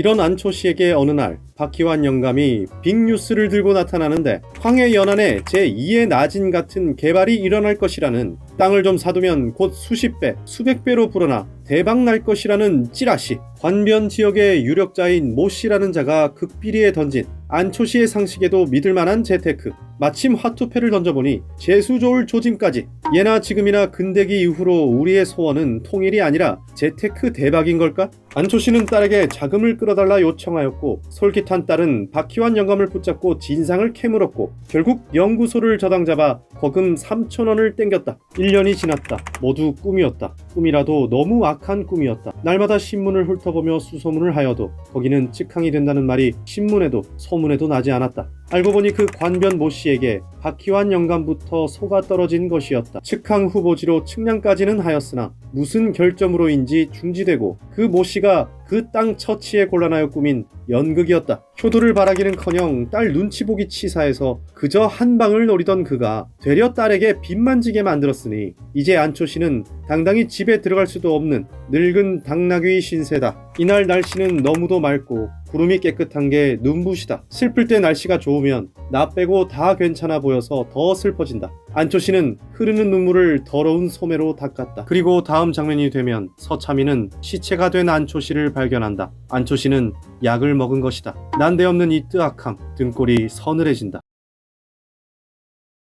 이런 안초 씨에게 어느 날 박희환 영감이 빅뉴스를 들고 나타나는데 황해 연안에 제2의 나진 같은 개발이 일어날 것이라는 땅을 좀 사두면 곧 수십 배, 수백 배로 불어나 대박 날 것이라는 찌라시 관변 지역의 유력자인 모 씨라는 자가 극비리에 던진 안초 씨의 상식에도 믿을 만한 재테크 마침 화투패를 던져보니 재수 좋을 조짐까지 예나 지금이나 근대기 이후로 우리의 소원은 통일이 아니라 재테크 대박인 걸까? 안초 씨는 딸에게 자금을 끌어달라 요청하였고 솔깃한 딸은 박희환 영감을 붙잡고 진상을 캐물었고 결국 연구소를 저당잡아 거금 3천 원을 땡겼다. 1년이 지났다. 모두 꿈이었다. 꿈이라도 너무 악한 꿈이었다. 날마다 신문을 훑어보며 수소문을 하여도 거기는 직항이 된다는 말이 신문에도 소문에도 나지 않았다. 알고 보니 그 관변 모 씨에게 박희환 영감부터 소가 떨어진 것이었다. 측항 후보지로 측량까지는 하였으나 무슨 결점으로인지 중지되고 그 모 씨가 그 땅 처치에 곤란하여 꾸민 연극이었다. 효도를 바라기는커녕 딸 눈치 보기 치사해서 그저 한 방을 노리던 그가 되려 딸에게 빚만 지게 만들었으니 이제 안초 씨는 당당히 집에 들어갈 수도 없는 늙은 당나귀 신세다. 이날 날씨는 너무도 맑고 구름이 깨끗한 게 눈부시다. 슬플 때 날씨가 좋으면 나 빼고 다 괜찮아 보여서 더 슬퍼진다. 안초 씨는 흐르는 눈물을 더러운 소매로 닦았다. 그리고 다음 장면이 되면 서참이는 시체가 된 안초 씨를 발견한다. 안초 씨는 약을 먹은 것이다. 난데없는 이 뜨악함, 등골이 서늘해진다.